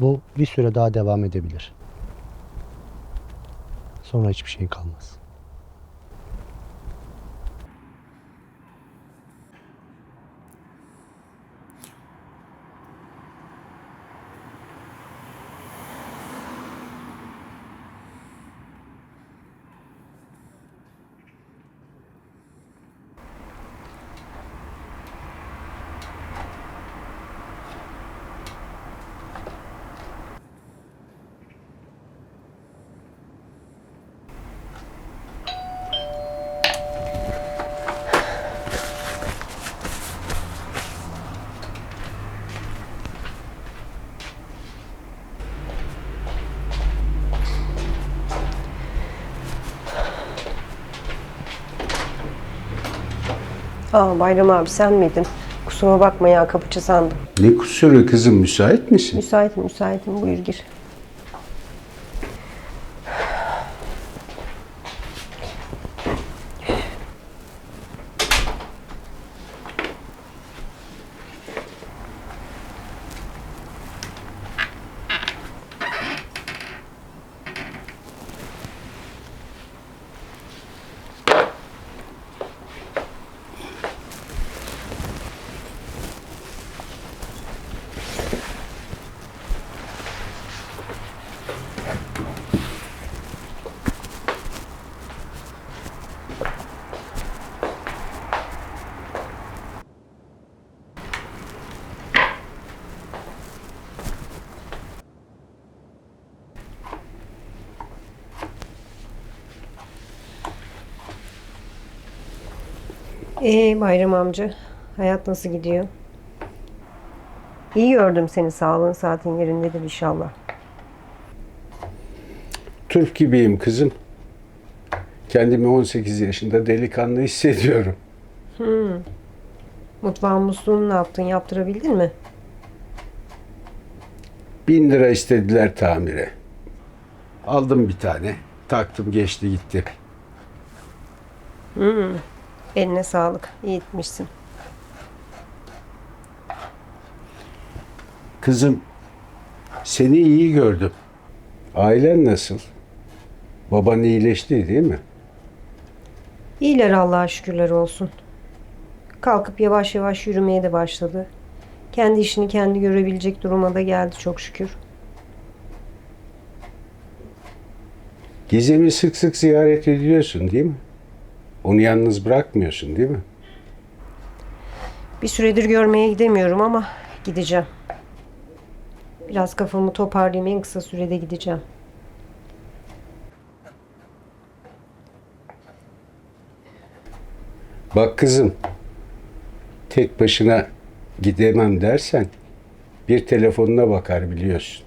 Bu bir süre daha devam edebilir. Sonra hiçbir şey kalmaz. Aa Bayram abi sen miydin? Kusura bakma ya kapıcı sandım. Ne kusuru kızım müsait misin? Müsaitim müsaitim buyur gir. Ee Bayram amca hayat nasıl gidiyor? İyi gördüm seni sağlığın saatin yerindedir inşallah. Turp gibiyim kızım. Kendimi 18 yaşında delikanlı hissediyorum. Mutfağın musluğunu ne yaptın yaptırabildin mi? Bin lira istediler tamire. Aldım bir tane. Taktım geçti gitti. Eline sağlık iyi etmişsin. Kızım seni iyi gördüm. Ailen nasıl? Baban iyileşti değil mi? İyiler Allah'a şükürler olsun. Kalkıp yavaş yavaş yürümeye de başladı. Kendi işini kendi görebilecek duruma da geldi çok şükür. Gizem'i sık sık ziyaret ediyorsun değil mi? Onu yalnız bırakmıyorsun değil mi? Bir süredir görmeye gidemiyorum ama gideceğim. Biraz kafamı toparlayayım en kısa sürede gideceğim. Bak kızım, tek başına gidemem dersen bir telefonuna bakar biliyorsun.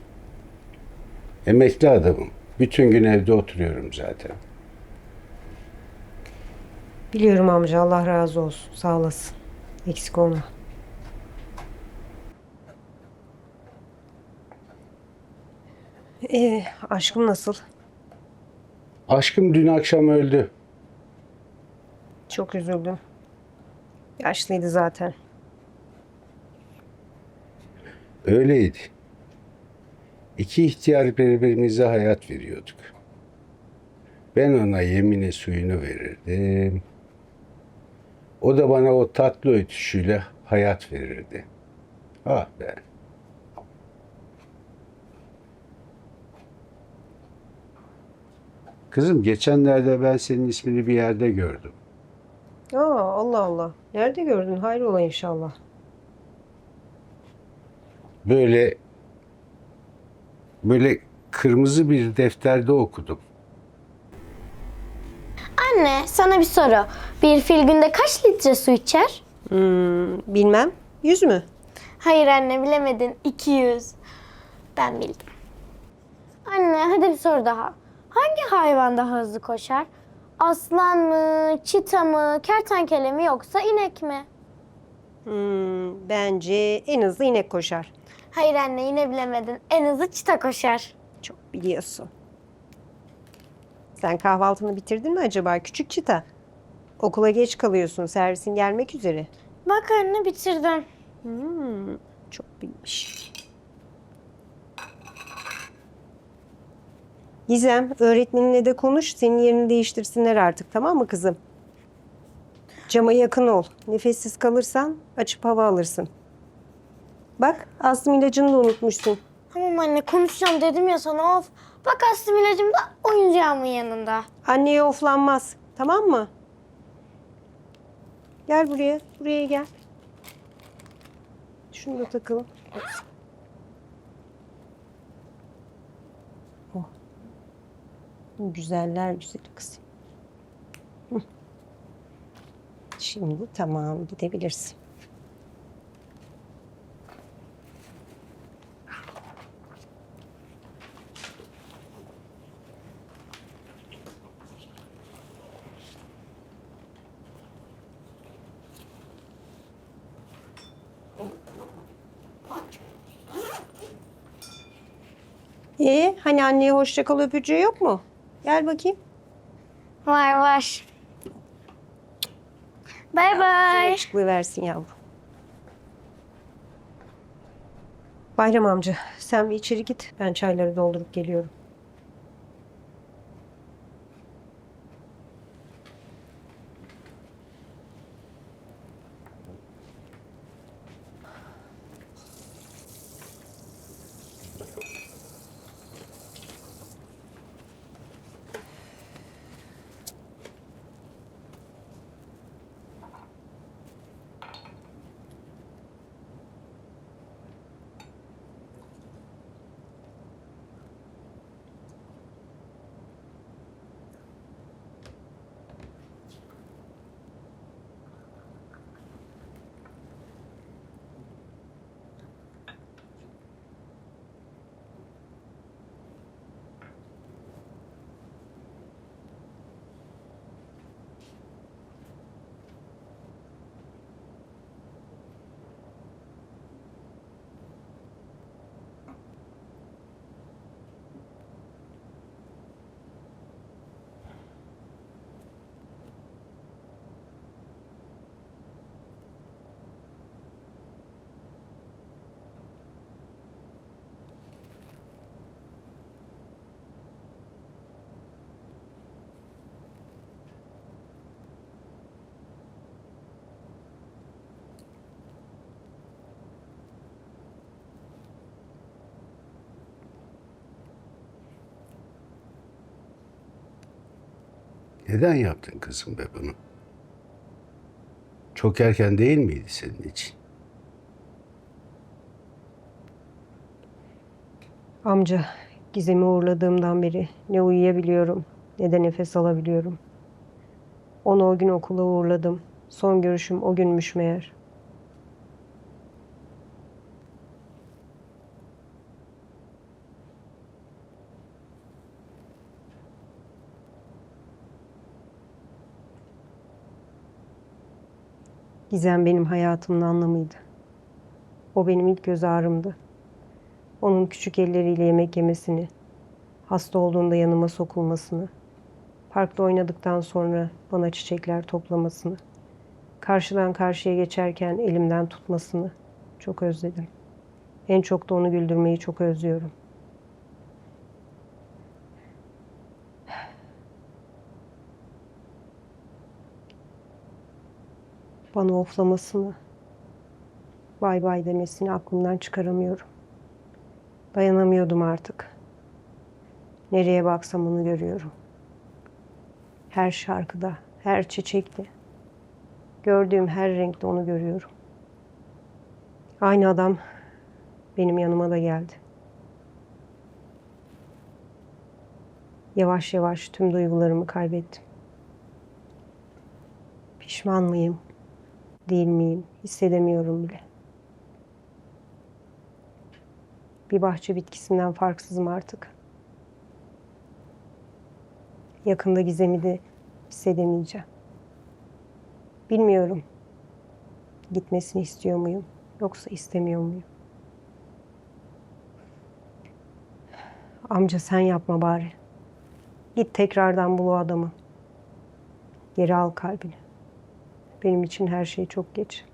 Emekli adamım. Bütün gün evde oturuyorum zaten. Biliyorum amca Allah razı olsun sağ olasın. Eksik olma. Ee, aşkım nasıl? Aşkım dün akşam öldü. Çok üzüldüm. Yaşlıydı zaten. Öyleydi. İki ihtiyar birbirimize hayat veriyorduk. Ben ona yemini suyunu verirdim. O da bana o tatlı ötüşüyle hayat verirdi. Ah be. Kızım geçenlerde ben senin ismini bir yerde gördüm. Aa, Allah Allah. Nerede gördün? Hayrola inşallah. Böyle böyle kırmızı bir defterde okudum. Anne sana bir soru. Bir fil günde kaç litre su içer? Hmm, bilmem. Yüz mü? Hayır anne bilemedin. 200. Ben bildim. Anne hadi bir soru daha. Hangi hayvan daha hızlı koşar? Aslan mı, çita mı, kertenkele mi yoksa inek mi? Hmm, bence en hızlı inek koşar. Hayır anne yine bilemedin. En hızlı çita koşar. Çok biliyorsun. Sen kahvaltını bitirdin mi acaba küçük çita? Okula geç kalıyorsun. Servisin gelmek üzere. Anne bitirdim. Hmm, çok bilmiş. Gizem, öğretmeninle de konuş. Senin yerini değiştirsinler artık tamam mı kızım? Cama yakın ol. Nefessiz kalırsan açıp hava alırsın. Bak astım ilacını da unutmuşsun. Tamam anne konuşacağım dedim ya sana of. Bak astım ilacım da oyuncağımın yanında. Anneye oflanmaz. Tamam mı? Gel buraya. Buraya gel. Şunu da takalım. Oh. Güzeller güzeli kız. Şimdi tamam gidebilirsin. Ee, hani anneye hoşça kal öpücüğü yok mu? Gel bakayım. Var var. Bay bay. Açıklığı versin yavrum. Bayram amca sen bir içeri git. Ben çayları doldurup geliyorum. Neden yaptın kızım be bunu? Çok erken değil miydi senin için? Amca, Gizem'i uğurladığımdan beri ne uyuyabiliyorum ne de nefes alabiliyorum. Onu o gün okula uğurladım. Son görüşüm o günmüş meğer. Gizem benim hayatımın anlamıydı. O benim ilk göz ağrımdı. Onun küçük elleriyle yemek yemesini, hasta olduğunda yanıma sokulmasını, parkta oynadıktan sonra bana çiçekler toplamasını, karşıdan karşıya geçerken elimden tutmasını çok özledim. En çok da onu güldürmeyi çok özlüyorum. Bana oflamasını, bay bay demesini aklımdan çıkaramıyorum. Dayanamıyordum artık. Nereye baksam onu görüyorum. Her şarkıda, her çiçekte, gördüğüm her renkte onu görüyorum. Aynı adam benim yanıma da geldi. Yavaş yavaş tüm duygularımı kaybettim. Pişman mıyım? Değil miyim? Hissedemiyorum bile. Bir bahçe bitkisinden farksızım artık. Yakında gizemi de hissedemeyeceğim. Bilmiyorum. Gitmesini istiyor muyum? Yoksa istemiyor muyum? Amca sen yapma bari. Git tekrardan bul o adamı. Geri al kalbini. Benim için her şey çok geç.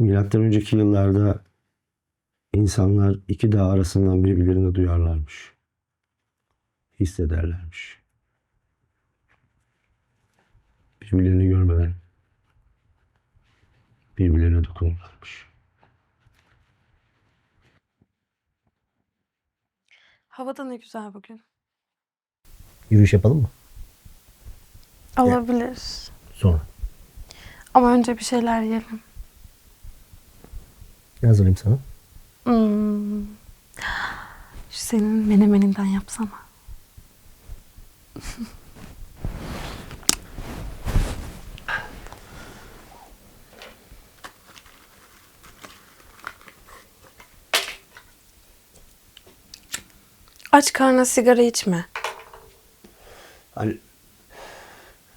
Milattan önceki yıllarda insanlar iki dağ arasından birbirlerini duyarlarmış. Hissederlermiş. Birbirlerini görmeden birbirlerine dokunurlarmış. Hava da ne güzel bugün. Yürüyüş yapalım mı? Olabilir. Sonra. Ama önce bir şeyler yiyelim. Ne hazırlayayım sana? Hmm. Şu senin menemeninden yapsana. Aç karnına sigara içme. Hani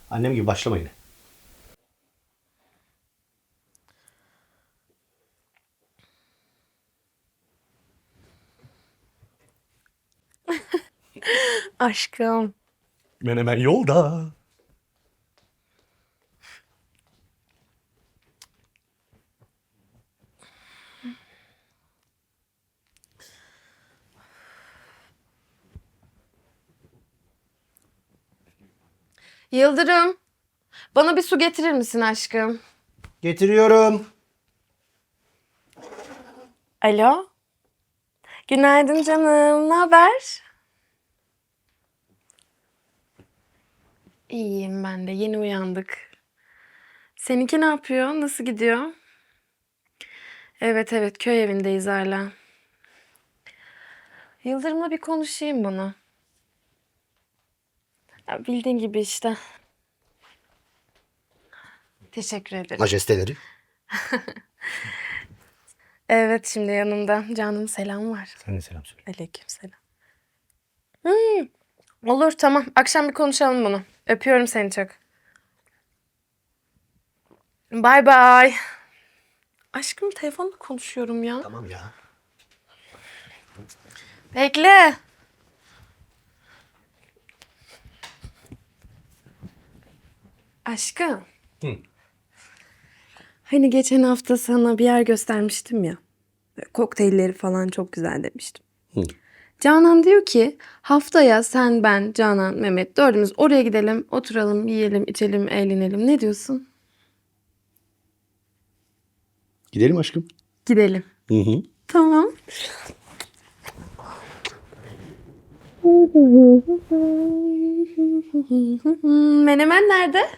annem gibi başlama yine. Aşkım. Menemen yolda. Yıldırım. Bana bir su getirir misin aşkım? Getiriyorum. Alo. Günaydın canım. Ne haber? İyiyim ben de. Yeni uyandık. Seninki ne yapıyor? Nasıl gidiyor? Evet evet köy evindeyiz hala. Yıldırım'la bir konuşayım bunu. Ya bildiğin gibi işte. Teşekkür ederim. Majesteleri. Evet şimdi yanımda. Canım selam var. Sen de selam söyle. Aleykümselam. Hmm, olur tamam. Akşam bir konuşalım bunu. Öpüyorum seni çok. Bay bay. Aşkım telefonla konuşuyorum ya. Tamam ya. Bekle. Aşkım. Hani geçen hafta sana bir yer göstermiştim ya. Kokteylleri falan çok güzel demiştim. Canan diyor ki haftaya sen, ben, Canan, Mehmet dördümüz oraya gidelim, oturalım, yiyelim, içelim, eğlenelim. Ne diyorsun? Gidelim aşkım. Gidelim. Hı hı. Tamam. Menemen nerede?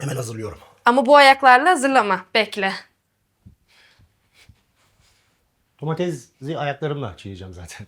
Hemen hazırlıyorum. Ama bu ayaklarla hazırlama. Bekle. Domatesi ayaklarımla çiğneyeceğim zaten.